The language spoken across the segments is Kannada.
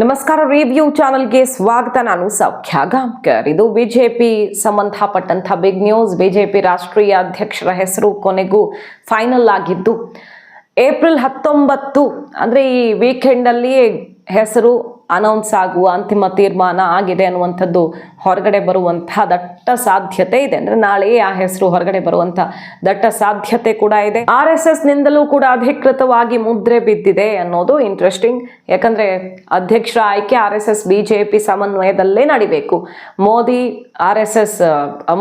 ನಮಸ್ಕಾರ ರಿವ್ಯೂ ಚಾನಲ್ಗೆ ಸ್ವಾಗತ. ನಾನು ಸೌಖ್ಯ ಗಾಂಕರ್ ಇದು ಬಿಜೆಪಿ ಸಂಬಂಧಪಟ್ಟಂಥ ಬಿಗ್ ನ್ಯೂಸ್ ಬಿಜೆಪಿ ರಾಷ್ಟ್ರೀಯ ಅಧ್ಯಕ್ಷರ ಹೆಸರು ಕೊನೆಗೂ ಫೈನಲ್ ಆಗಿದ್ದು, ಏಪ್ರಿಲ್ ಹತ್ತೊಂಬತ್ತು, ಅಂದರೆ ಈ ವೀಕೆಂಡಲ್ಲಿಯೇ ಹೆಸರು ಅನೌನ್ಸ್ ಆಗುವ ಅಂತಿಮ ತೀರ್ಮಾನ ಆಗಿದೆ ಅನ್ನುವಂಥದ್ದು ಹೊರಗಡೆ ಬರುವಂತಹ ದಟ್ಟ ಸಾಧ್ಯತೆ ಇದೆ. ಅಂದ್ರೆ ನಾಳೆ ಆ ಹೆಸರು ಹೊರಗಡೆ ಬರುವಂಥ ದಟ್ಟ ಸಾಧ್ಯತೆ ಕೂಡ ಇದೆ. ಆರ್ ಎಸ್ ಎಸ್ ನಿಂದಲೂ ಕೂಡ ಅಧಿಕೃತವಾಗಿ ಮುದ್ರೆ ಬಿದ್ದಿದೆ ಅನ್ನೋದು ಇಂಟ್ರೆಸ್ಟಿಂಗ್ ಯಾಕಂದ್ರೆ ಅಧ್ಯಕ್ಷರ ಆಯ್ಕೆ ಆರ್ ಎಸ್ ಎಸ್ ಬಿಜೆಪಿ ಸಮನ್ವಯದಲ್ಲೇ ನಡಿಬೇಕು. ಮೋದಿ ಆರ್ ಎಸ್ ಎಸ್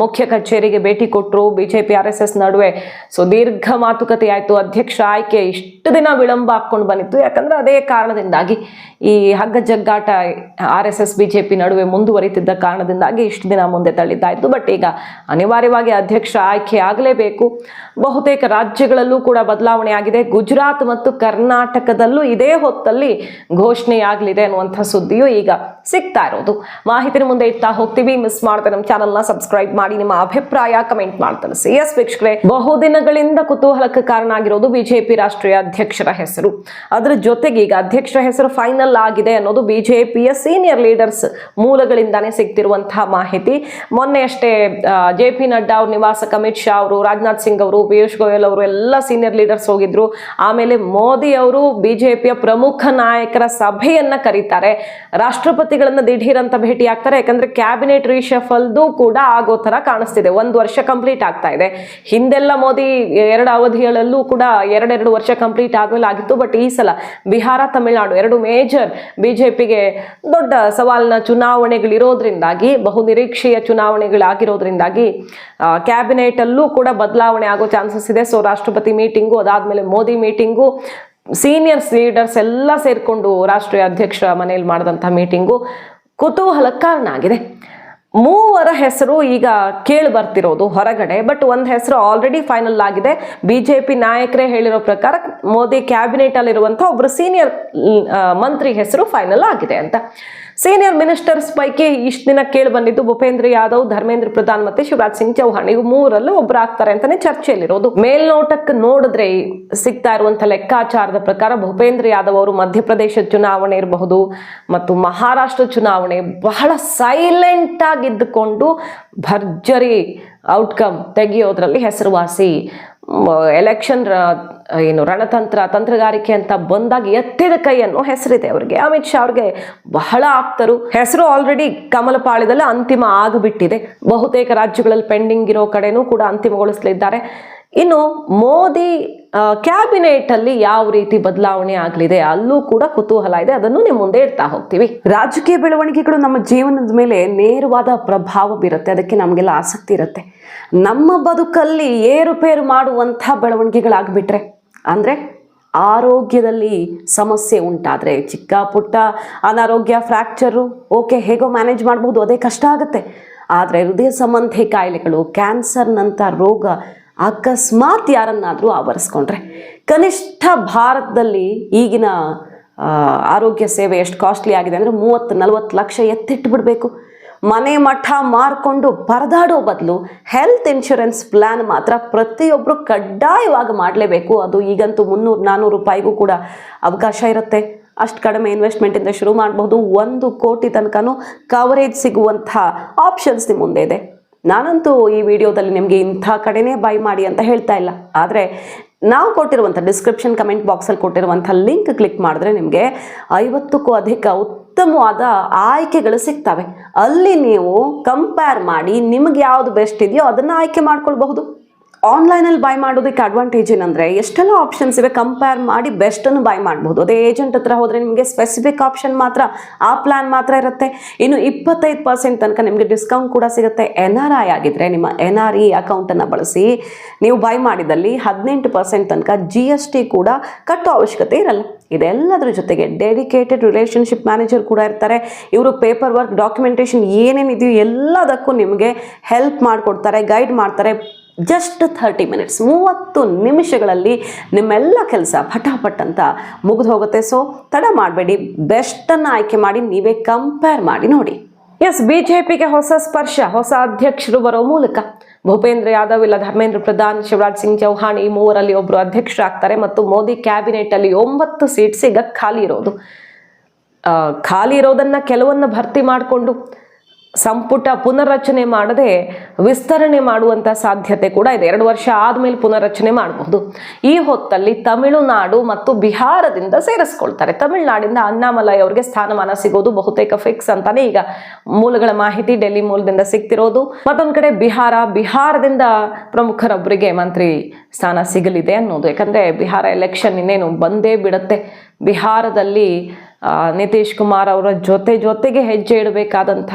ಮುಖ್ಯ ಕಚೇರಿಗೆ ಭೇಟಿ ಕೊಟ್ಟರು ಬಿಜೆಪಿ ಆರ್ ಎಸ್ ಎಸ್ ನಡುವೆ. ಸುದೀರ್ಘ ಮಾತುಕತೆ ಆಯ್ತು. ಅಧ್ಯಕ್ಷ ಆಯ್ಕೆ ಇಷ್ಟು ದಿನ ವಿಳಂಬ ಹಾಕೊಂಡು ಬಂದಿತ್ತು. ಯಾಕಂದ್ರೆ ಅದೇ ಕಾರಣದಿಂದಾಗಿ ಈ ಹಗ್ಗ ಜಗ್ಗಾಟ ಆರ್ ಎಸ್ ಎಸ್ ಬಿಜೆಪಿ ನಡುವೆ ಮುಂದುವರಿತಿದ್ದ ಕಾರಣದಿಂದಾಗಿ ಇಷ್ಟು ದಿನ ಮುಂದೆ ತಳ್ಳಿದ್ದಾಯಿತು. ಬಟ್ ಈಗ ಅನಿವಾರ್ಯವಾಗಿ ಅಧ್ಯಕ್ಷ ಆಯ್ಕೆ ಆಗಲೇಬೇಕು. ಬಹುತೇಕ ರಾಜ್ಯಗಳಲ್ಲೂ ಕೂಡ ಬದಲಾವಣೆ ಆಗಿದೆ. ಗುಜರಾತ್ ಮತ್ತು ಕರ್ನಾಟಕದಲ್ಲೂ ಇದೇ ಹೊತ್ತಲ್ಲಿ ಘೋಷಣೆಯಾಗಲಿದೆ ಅನ್ನುವಂಥ ಸುದ್ದಿಯು ಈಗ ಸಿಗ್ತಾ ಇರೋದು. ಮಾಹಿತಿನ ಮುಂದೆ ಇಡ್ತಾ ಹೋಗ್ತೀವಿ. ಮಿಸ್ ಮಾಡ್ತಾ ನಮ್ಮ ಚಾನಲ್ನ ಸಬ್ಸ್ಕ್ರೈಬ್ ಮಾಡಿ, ನಿಮ್ಮ ಅಭಿಪ್ರಾಯ ಕಮೆಂಟ್ ಮಾಡಿ ಸಿ ಎಸ್ ವೀಕ್ಷಕರೇ, ಬಹುದಿನಗಳಿಂದ ಕುತೂಹಲಕ್ಕೆ ಕಾರಣ ಆಗಿರೋದು ಬಿಜೆಪಿ ರಾಷ್ಟ್ರೀಯ ಅಧ್ಯಕ್ಷರ ಹೆಸರು. ಅದರ ಜೊತೆಗೆ ಈಗ ಅಧ್ಯಕ್ಷರ ಹೆಸರು ಫೈನಲ್ ಆಗಿದೆ ಅನ್ನೋದು ಬಿಜೆಪಿಯ ಸೀನಿಯರ್ ಲೀಡರ್ಸ್ ಮೂಲಗಳಿಂದಾನೇ ಸಿಗ್ತಿರುವಂತಹ ಮಾಹಿತಿ. ಮೊನ್ನೆ ಅಷ್ಟೇ ಜೆ ಪಿ ನಡ್ಡಾ ಅವ್ರ ನಿವಾಸ ಅಮಿತ್ ಶಾ ಅವರು, ರಾಜನಾಥ್ ಸಿಂಗ್ ಅವರು, ಪಿಯೂಷ್ ಗೋಯಲ್ ಅವರು ಎಲ್ಲ ಸೀನಿಯರ್ ಲೀಡರ್ಸ್ ಹೋಗಿದ್ರು. ಆಮೇಲೆ ಮೋದಿ ಅವರು ಬಿಜೆಪಿಯ ಪ್ರಮುಖ ನಾಯಕರ ಸಭೆಯನ್ನ ಕರೀತಾರೆ. ರಾಷ್ಟ್ರಪತಿಗಳನ್ನ ದಿಢೀರ್ ಅಂತ ಭೇಟಿ ಆಗ್ತಾರೆ. ಯಾಕಂದ್ರೆ ಕ್ಯಾಬಿನೆಟ್ ರೀಶಫಲ್ದು ಕೂಡ ಆಗೋ ತರ ಕಾಣಿಸ್ತಿದೆ. ಒಂದು ವರ್ಷ ಕಂಪ್ಲೀಟ್ ಆಗ್ತಾ ಇದೆ. ಹಿಂದೆಲ್ಲ ಮೋದಿ ಎರಡು ಅವಧಿಗಳಲ್ಲೂ ಕೂಡ ಎರಡೆರಡು ವರ್ಷ ಕಂಪ್ಲೀಟ್ ಆದ್ಮೇಲೆ ಆಗಿತ್ತು. ಬಟ್ ಈ ಸಲ ಬಿಹಾರ, ತಮಿಳುನಾಡು ಎರಡು ಮೇಜರ್ ಬಿಜೆಪಿಗೆ ದೊಡ್ಡ ಸವಾಲಿನ ಚುನಾವಣೆಗಳಿರೋದ್ರಿಂದಾಗಿ ಬಹುನಿರೀಕ್ಷೆಯ ಚುನಾವಣೆಗಳಾಗಿರೋದ್ರಿಂದಾಗಿ ಕ್ಯಾಬಿನೆಟ್ ಅಲ್ಲೂ ಕೂಡ ಬದಲಾವಣೆ ಆಗೋ ಚಾನ್ಸಸ್ ಇದೆ. ಸೊ ರಾಷ್ಟ್ರಪತಿ ಮೀಟಿಂಗು, ಅದಾದಮೇಲೆ ಮೋದಿ ಮೀಟಿಂಗು, ಸೀನಿಯರ್ಸ್, ಲೀಡರ್ಸ್ ಎಲ್ಲ ಸೇರಿಕೊಂಡು ರಾಷ್ಟ್ರೀಯ ಅಧ್ಯಕ್ಷರ ಮನೆಯಲ್ಲಿ ಮಾಡಿದಂಥ ಮೀಟಿಂಗು ಕುತೂಹಲಕ್ಕೆ ಕಾರಣ ಆಗಿದೆ ಮೂವರ ಹೆಸರು ಈಗ ಕೇಳಿ ಬರ್ತಿರೋದು ಹೊರಗಡೆ ಬಟ್ ಒಂದು ಹೆಸರು ಆಲ್ರೆಡಿ ಫೈನಲ್ ಆಗಿದೆ. ಬಿಜೆಪಿ ನಾಯಕರೇ ಹೇಳಿರೋ ಪ್ರಕಾರ ಮೋದಿ ಕ್ಯಾಬಿನೆಟ್ ಅಲ್ಲಿರುವಂತಹ ಒಬ್ರು ಸೀನಿಯರ್ ಮಂತ್ರಿ ಹೆಸರು ಫೈನಲ್ ಆಗಿದೆ ಅಂತ. ಸೀನಿಯರ್ ಮಿನಿಸ್ಟರ್ಸ್ ಪೈಕಿ ಇಷ್ಟು ದಿನ ಕೇಳಿ ಬಂದಿದ್ದು ಭೂಪೇಂದ್ರ ಯಾದವ್, ಧರ್ಮೇಂದ್ರ ಪ್ರಧಾನ್ ಮತ್ತೆ ಶಿವರಾಜ್ ಸಿಂಗ್ ಚೌಹಾಣ್. ಇವು ಮೂರಲ್ಲೂ ಒಬ್ರು ಆಗ್ತಾರೆ ಅಂತಾನೆ ಚರ್ಚೆಯಲ್ಲಿರೋದು. ಮೇಲ್ನೋಟಕ್ಕೆ ನೋಡಿದ್ರೆ ಸಿಗ್ತಾ ಇರುವಂತ ಲೆಕ್ಕಾಚಾರದ ಪ್ರಕಾರ ಭೂಪೇಂದ್ರ ಯಾದವ್ ಅವರು ಮಧ್ಯಪ್ರದೇಶ ಚುನಾವಣೆ ಇರಬಹುದು ಮತ್ತು ಮಹಾರಾಷ್ಟ್ರ ಚುನಾವಣೆ ಬಹಳ ಸೈಲೆಂಟ್ ಆಗಿದ್ದುಕೊಂಡು ಭರ್ಜರಿ ಔಟ್ಕಮ್ ತೆಗೆಯೋದ್ರಲ್ಲಿ ಹೆಸರುವಾಸಿ ಎಲೆಕ್ಷನ್ ಏನು ರಣತಂತ್ರ, ತಂತ್ರಗಾರಿಕೆ ಅಂತ ಬಂದಾಗ ಎತ್ತಿದ ಕೈ ಹೆಸರಿದೆ ಅವರಿಗೆ. ಅಮಿತ್ ಶಾ ಅವ್ರಿಗೆ ಬಹಳ ಆಪ್ತರು. ಹೆಸರು ಆಲ್ರೆಡಿ ಕಮಲಪಾಳ್ಯದಲ್ಲಿ ಅಂತಿಮ ಆಗಿಬಿಟ್ಟಿದೆ. ಬಹುತೇಕ ರಾಜ್ಯಗಳಲ್ಲಿ ಪೆಂಡಿಂಗ್ ಇರೋ ಕಡೆನೂ ಕೂಡ ಅಂತಿಮಗೊಳಿಸಲಿದ್ದಾರೆ. ಇನ್ನು ಮೋದಿ ಕ್ಯಾಬಿನೆಟ್ ಅಲ್ಲಿ ಯಾವ ರೀತಿ ಬದಲಾವಣೆ ಆಗಲಿದೆ ಅಲ್ಲೂ ಕೂಡ ಕುತೂಹಲ ಇದೆ. ಅದನ್ನು ನಿಮ್ಮ ಮುಂದೆ ಇಡ್ತಾ ಹೋಗ್ತೀವಿ. ರಾಜಕೀಯ ಬೆಳವಣಿಗೆಗಳು ನಮ್ಮ ಜೀವನದ ಮೇಲೆ ನೇರವಾದ ಪ್ರಭಾವ ಬೀರುತ್ತೆ. ಅದಕ್ಕೆ ನಮಗೆಲ್ಲ ಆಸಕ್ತಿ ಇರುತ್ತೆ. ನಮ್ಮ ಬದುಕಲ್ಲಿ ಏರುಪೇರು ಮಾಡುವಂಥ ಬೆಳವಣಿಗೆಗಳಾಗ್ಬಿಟ್ರೆ, ಅಂದರೆ ಆರೋಗ್ಯದಲ್ಲಿ ಸಮಸ್ಯೆ ಉಂಟಾದರೆ ಚಿಕ್ಕ ಪುಟ್ಟ ಅನಾರೋಗ್ಯ, ಫ್ರ್ಯಾಕ್ಚರು, ಓಕೆ, ಹೇಗೋ ಮ್ಯಾನೇಜ್ ಮಾಡ್ಬೋದು, ಅದೇ ಕಷ್ಟ ಆಗುತ್ತೆ. ಆದರೆ ಹೃದಯ ಸಂಬಂಧಿ ಕಾಯಿಲೆಗಳು, ಕ್ಯಾನ್ಸರ್ನಂಥ ರೋಗ ಅಕಸ್ಮಾತ್ ಯಾರನ್ನಾದರೂ ಆವರಿಸ್ಕೊಂಡ್ರೆ. ಕನಿಷ್ಠ ಭಾರತದಲ್ಲಿ ಈಗಿನ ಆರೋಗ್ಯ ಸೇವೆ ಎಷ್ಟು ಕಾಸ್ಟ್ಲಿ ಆಗಿದೆ ಅಂದರೆ ಮೂವತ್ತು, ನಲವತ್ತು ಲಕ್ಷ ಎತ್ತಿಟ್ಬಿಡಬೇಕು. ಮನೆ ಮಠ ಮಾರ್ಕೊಂಡು ಪರದಾಡೋ ಬದಲು ಹೆಲ್ತ್ ಇನ್ಶೂರೆನ್ಸ್ ಪ್ಲ್ಯಾನ್ ಮಾತ್ರ ಪ್ರತಿಯೊಬ್ಬರು ಕಡ್ಡಾಯವಾಗಿ ಮಾಡಲೇಬೇಕು. ಅದು ಈಗಂತೂ ಮುನ್ನೂರು ನಾನ್ನೂರು ರೂಪಾಯಿಗೂ ಕೂಡ ಅವಕಾಶ ಇರುತ್ತೆ. ಅಷ್ಟು ಕಡಿಮೆ ಇನ್ವೆಸ್ಟ್ಮೆಂಟಿಂದ ಶುರು ಮಾಡಬಹುದು ಒಂದು ಕೋಟಿ ತನಕನೂ ಕವರೇಜ್ ಸಿಗುವಂಥ ಆಪ್ಷನ್ಸ್ ನಿಮ್ಮ ಮುಂದೆ ಇದೆ. ನಾನಂತೂ ಈ ವಿಡಿಯೋದಲ್ಲಿ ನಿಮಗೆ ಇಂಥ ಕಡೆನೇ ಬೈ ಮಾಡಿ ಅಂತ ಹೇಳ್ತಾ ಇಲ್ಲ. ಆದರೆ ನಾವು ಕೊಟ್ಟಿರುವಂಥ ಡಿಸ್ಕ್ರಿಪ್ಷನ್ ಕಮೆಂಟ್ ಬಾಕ್ಸಲ್ಲಿ ಕೊಟ್ಟಿರುವಂಥ ಲಿಂಕ್ ಕ್ಲಿಕ್ ಮಾಡಿದ್ರೆ ನಿಮಗೆ ಐವತ್ತಕ್ಕೂ ಅಧಿಕ ಉತ್ತಮವಾದ ಆಯ್ಕೆಗಳು ಸಿಗ್ತವೆ. ಅಲ್ಲಿ ನೀವು ಕಂಪೇರ್ ಮಾಡಿ ನಿಮಗೆ ಯಾವುದು ಬೆಸ್ಟ್ ಇದೆಯೋ ಅದನ್ನು ಆಯ್ಕೆ ಮಾಡ್ಕೊಳ್ಬಹುದು. ಆನ್ಲೈನಲ್ಲಿ ಬೈ ಮಾಡೋದಕ್ಕೆ ಅಡ್ವಾಂಟೇಜ್ ಏನಂದರೆ, ಎಷ್ಟೆಲ್ಲ ಆಪ್ಷನ್ಸ್ ಇವೆ ಕಂಪೇರ್ ಮಾಡಿ ಬೆಸ್ಟನ್ನು ಬೈ ಮಾಡ್ಬೋದು. ಅದೇ ಏಜೆಂಟ್ ಹತ್ರ ಹೋದರೆ ನಿಮಗೆ ಸ್ಪೆಸಿಫಿಕ್ ಆಪ್ಷನ್ ಮಾತ್ರ, ಆ ಪ್ಲ್ಯಾನ್ ಮಾತ್ರ ಇರುತ್ತೆ. ಇನ್ನು ಇಪ್ಪತ್ತೈದು ಪರ್ಸೆಂಟ್ ತನಕ ನಿಮಗೆ ಡಿಸ್ಕೌಂಟ್ ಕೂಡ ಸಿಗುತ್ತೆ. ಎನ್ ಆರ್ ಐ ಆಗಿದ್ದರೆ ನಿಮ್ಮ ಎನ್ ಆರ್ ಇ ಅಕೌಂಟನ್ನು ಬಳಸಿ, ನೀವು ಬೈ ಮಾಡಿದಲ್ಲಿ ಹದಿನೆಂಟು ಪರ್ಸೆಂಟ್ ತನಕ ಜಿ ಎಸ್ ಟಿ ಕೂಡ ಕಟ್ಟೋ ಅವಶ್ಯಕತೆ ಇರಲ್ಲ. ಇದೆಲ್ಲದರ ಜೊತೆಗೆ ಡೆಡಿಕೇಟೆಡ್ ರಿಲೇಷನ್ಶಿಪ್ ಮ್ಯಾನೇಜರ್ ಕೂಡ ಇರ್ತಾರೆ. ಇವರು ಪೇಪರ್ ವರ್ಕ್ ಡಾಕ್ಯುಮೆಂಟೇಷನ್ ಏನೇನಿದೆಯೋ ಎಲ್ಲದಕ್ಕೂ ನಿಮಗೆ ಹೆಲ್ಪ್ ಮಾಡಿಕೊಡ್ತಾರೆ ಗೈಡ್ ಮಾಡ್ತಾರೆ. ಜಸ್ಟ್ ಥರ್ಟಿ ಮಿನಿಟ್ಸ್ ಮೂವತ್ತು ನಿಮಿಷಗಳಲ್ಲಿ ನಿಮ್ಮೆಲ್ಲ ಕೆಲಸ ಪಟಾಪಟ್ ಅಂತ ಮುಗಿದು ಹೋಗುತ್ತೆ. ಸೊ ತಡ ಮಾಡಬೇಡಿ ಬೆಸ್ಟನ್ನು ಆಯ್ಕೆ ಮಾಡಿ, ನೀವೇ ಕಂಪೇರ್ ಮಾಡಿ ನೋಡಿ. ಎಸ್ ಬಿಜೆಪಿಗೆ ಹೊಸ ಸ್ಪರ್ಶ, ಹೊಸ ಅಧ್ಯಕ್ಷರು ಬರೋ ಮೂಲಕ. ಭೂಪೇಂದ್ರ ಯಾದವ್ ಇಲ್ಲ, ಧರ್ಮೇಂದ್ರ ಪ್ರಧಾನ್, ಶಿವರಾಜ್ ಸಿಂಗ್ ಚೌಹಾಣ್ ಈ ಮೂವರಲ್ಲಿ ಒಬ್ಬರು ಅಧ್ಯಕ್ಷರಾಗ್ತಾರೆ ಮತ್ತು ಮೋದಿ ಕ್ಯಾಬಿನೆಟ್ ಅಲ್ಲಿ ಒಂಬತ್ತು ಸೀಟ್ಸ್ ಈಗ ಖಾಲಿ ಇರೋದು. ಖಾಲಿ ಇರೋದನ್ನ ಕೆಲವನ್ನ ಭರ್ತಿ ಮಾಡಿಕೊಂಡು ಸಂಪುಟ ಪುನರ್ರಚನೆ ಮಾಡದೆ ವಿಸ್ತರಣೆ ಮಾಡುವಂತ ಸಾಧ್ಯತೆ ಕೂಡ ಇದೆ. ಎರಡು ವರ್ಷ ಆದಮೇಲೆ ಪುನರ್ರಚನೆ ಮಾಡಬಹುದು ಈ ಹೊತ್ತಲ್ಲಿ ತಮಿಳುನಾಡು ಮತ್ತು ಬಿಹಾರದಿಂದ ಸೇರಿಸ್ಕೊಳ್ತಾರೆ. ತಮಿಳುನಾಡಿಂದ ಅಣ್ಣಾಮಲೈ ಅವರಿಗೆ ಸ್ಥಾನಮಾನ ಸಿಗೋದು ಬಹುತೇಕ ಫಿಕ್ಸ್ ಅಂತಾನೆ ಈಗ ಮೂಲಗಳ ಮಾಹಿತಿ ಡೆಲ್ಲಿ ಮೂಲದಿಂದ ಸಿಗ್ತಿರೋದು. ಮತ್ತೊಂದು ಕಡೆ ಬಿಹಾರ, ಬಿಹಾರದಿಂದ ಪ್ರಮುಖರೊಬ್ಬರಿಗೆ ಮಂತ್ರಿ ಸ್ಥಾನ ಸಿಗಲಿದೆ ಅನ್ನೋದು. ಯಾಕಂದ್ರೆ ಬಿಹಾರ ಎಲೆಕ್ಷನ್ ಇನ್ನೇನು ಬಂದೇ ಬಿಡುತ್ತೆ. ಬಿಹಾರದಲ್ಲಿ ನಿತೀಶ್ ಕುಮಾರ್ ಅವರ ಜೊತೆ ಜೊತೆಗೆ ಹೆಜ್ಜೆ ಇಡಬೇಕಾದಂಥ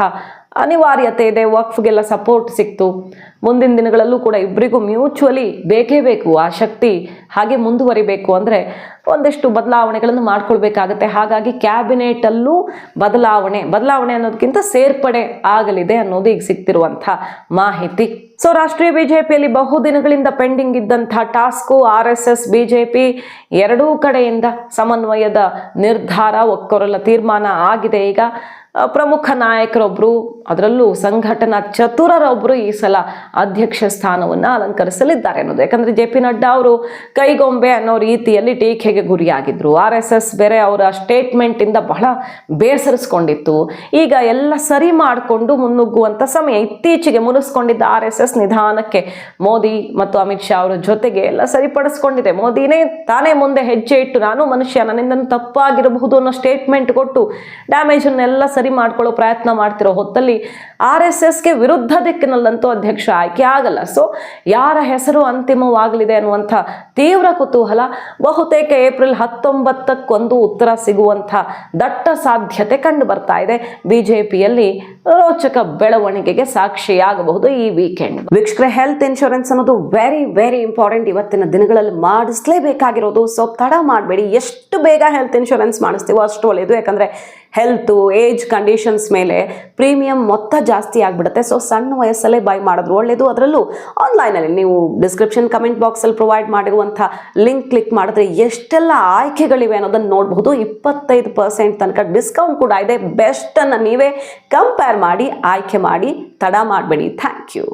ಅನಿವಾರ್ಯತೆ ಇದೆ, ವಕ್ಫ್ಗೆಲ್ಲ ಸಪೋರ್ಟ್ ಸಿಕ್ತು. ಮುಂದಿನ ದಿನಗಳಲ್ಲೂ ಕೂಡ ಇಬ್ಬರಿಗೂ ಮ್ಯೂಚುವಲಿ ಬೇಕೇ ಬೇಕು ಆ ಶಕ್ತಿ. ಹಾಗೆ ಮುಂದುವರಿಬೇಕು ಅಂದರೆ ಒಂದಿಷ್ಟು ಬದಲಾವಣೆಗಳನ್ನು ಮಾಡ್ಕೊಳ್ಬೇಕಾಗತ್ತೆ. ಹಾಗಾಗಿ ಕ್ಯಾಬಿನೆಟಲ್ಲೂ ಬದಲಾವಣೆ ಬದಲಾವಣೆ ಅನ್ನೋದಕ್ಕಿಂತ ಸೇರ್ಪಡೆ ಆಗಲಿದೆ ಅನ್ನೋದು ಈಗ ಸಿಗ್ತಿರುವಂಥ ಮಾಹಿತಿ. ಸೊ ರಾಷ್ಟ್ರೀಯ ಬಿಜೆಪಿಯಲ್ಲಿ ಬಹುದಿನಗಳಿಂದ ಪೆಂಡಿಂಗ್ ಇದ್ದಂಥ task, R S S, BJP ಎರಡೂ ಕಡೆಯಿಂದ ಸಮನ್ವಯದ ನಿರ್ಧಾರ, ಒಕ್ಕೊರಲ ತೀರ್ಮಾನ ಆಗಿದೆ. ಈಗ ಪ್ರಮುಖ ನಾಯಕರೊಬ್ಬರು ಅದರಲ್ಲೂ ಸಂಘಟನಾ ಚತುರರೊಬ್ಬರು ಈ ಸಲ ಅಧ್ಯಕ್ಷ ಸ್ಥಾನವನ್ನು ಅಲಂಕರಿಸಲಿದ್ದಾರೆ ಅನ್ನೋದು. ಯಾಕಂದ್ರೆ ಜೆ ಪಿ ನಡ್ಡಾ ಅವರು ಕೈಗೊಂಬೆ ಅನ್ನೋ ರೀತಿಯಲ್ಲಿ ಟೀಕೆಗೆ ಗುರಿಯಾಗಿದ್ರು. ಆರ್ ಎಸ್ ಎಸ್ ಬೇರೆ ಅವರ ಸ್ಟೇಟ್ಮೆಂಟ್ ಇಂದ ಬಹಳ ಬೇಸರಿಸ್ಕೊಂಡಿತ್ತು ಈಗ ಎಲ್ಲ ಸರಿ ಮಾಡಿಕೊಂಡು ಮುನ್ನುಗ್ಗುವಂತ ಸಮಯ ಇತ್ತೀಚೆಗೆ ಮುನಿಸ್ಕೊಂಡಿದ್ದ ಆರ್ ಎಸ್ ಎಸ್ ನಿಧಾನಕ್ಕೆ ಮೋದಿ ಮತ್ತು ಅಮಿತ್ ಶಾ ಅವರ ಜೊತೆಗೆ ಎಲ್ಲ ಸರಿಪಡಿಸ್ಕೊಂಡಿದೆ. ಮೋದಿನೇ ತಾನೇ ಮುಂದೆ ಹೆಜ್ಜೆ ಇಟ್ಟು ನಾನು ಮನುಷ್ಯ ನನ್ನಿಂದ ತಪ್ಪಾಗಿರಬಹುದು ಅನ್ನೋ ಸ್ಟೇಟ್ಮೆಂಟ್ ಕೊಟ್ಟು ಡ್ಯಾಮೇಜ್ ಅನ್ನೆಲ್ಲ ಸರಿ ಮಾಡ್ಕೊಳ್ಳೋ ಪ್ರಯತ್ನ ಮಾಡ್ತಿರೋ ಹೊತ್ತಲ್ಲಿ ಆರ್ ಎಸ್ ಎಸ್ಗೆ ವಿರುದ್ಧ ದಿಕ್ಕಿನಲ್ಲಂತೂ ಅಧ್ಯಕ್ಷ ಆಯ್ಕೆ ಆಗಲ್ಲ. ಸೊ ಯಾರ ಹೆಸರು ಅಂತಿಮವಾಗಲಿದೆ ಅನ್ನುವಂಥ ತೀವ್ರ ಕುತೂಹಲ ಬಹುತೇಕ ಏಪ್ರಿಲ್ ಹತ್ತೊಂಬತ್ತಕ್ಕೊಂದು ಉತ್ತರ ಸಿಗುವಂಥ ದಟ್ಟ ಸಾಧ್ಯತೆ ಕಂಡು ಬರ್ತಾ ಇದೆ. ಬಿಜೆಪಿಯಲ್ಲಿ ರೋಚಕ ಬೆಳವಣಿಗೆಗೆ ಸಾಕ್ಷಿಯಾಗಬಹುದು ಈ ವೀಕೆಂಡ್ ವೀಕ್ಷಕರ ಹೆಲ್ತ್ ಇನ್ಶೂರೆನ್ಸ್ ಅನ್ನೋದು ವೆರಿ ವೆರಿ ಇಂಪಾರ್ಟೆಂಟ್ ಇವತ್ತಿನ ದಿನಗಳಲ್ಲಿ ಮಾಡಿಸ್ಲೇಬೇಕಾಗಿರೋದು. ಸೊ ತಡ ಮಾಡಬೇಡಿ. ಎಷ್ಟು ಬೇಗ ಹೆಲ್ತ್ ಇನ್ಶೂರೆನ್ಸ್ ಮಾಡಿಸ್ತೀವೋ ಅಷ್ಟು ಒಳ್ಳೆಯದು ಯಾಕಂದರೆ ಹೆಲ್ತು ಏಜ್ ಕಂಡೀಷನ್ಸ್ ಮೇಲೆ ಪ್ರೀಮಿಯಂ ಮೊತ್ತ ಜಾಸ್ತಿ ಆಗಿಬಿಡುತ್ತೆ. ಸೊ ಸಣ್ಣ ವಯಸ್ಸಲ್ಲೇ ಬೈ ಮಾಡಿದ್ರು ಒಳ್ಳೆಯದು ಅದರಲ್ಲೂ ಆನ್ಲೈನಲ್ಲಿ ನೀವು ಡಿಸ್ಕ್ರಿಪ್ಷನ್ ಕಮೆಂಟ್ ಬಾಕ್ಸಲ್ಲಿ ಪ್ರೊವೈಡ್ ಮಾಡಿರುವಂಥ ಲಿಂಕ್ ಕ್ಲಿಕ್ ಮಾಡಿದ್ರೆ ಎಷ್ಟೆಲ್ಲ ಆಯ್ಕೆಗಳಿವೆ ಅನ್ನೋದನ್ನು ನೋಡಬಹುದು. ಇಪ್ಪತ್ತೈದು ಪರ್ಸೆಂಟ್ ತನಕ ಡಿಸ್ಕೌಂಟ್ ಕೂಡ ಇದೆ. ಬೆಸ್ಟನ್ನು ನೀವೇ ಕಂಪೇರ್ ಮಾಡಿ, ಆಯ್ಕೆ ಮಾಡಿ, ತಡ ಮಾಡಬೇಡಿ. Thank you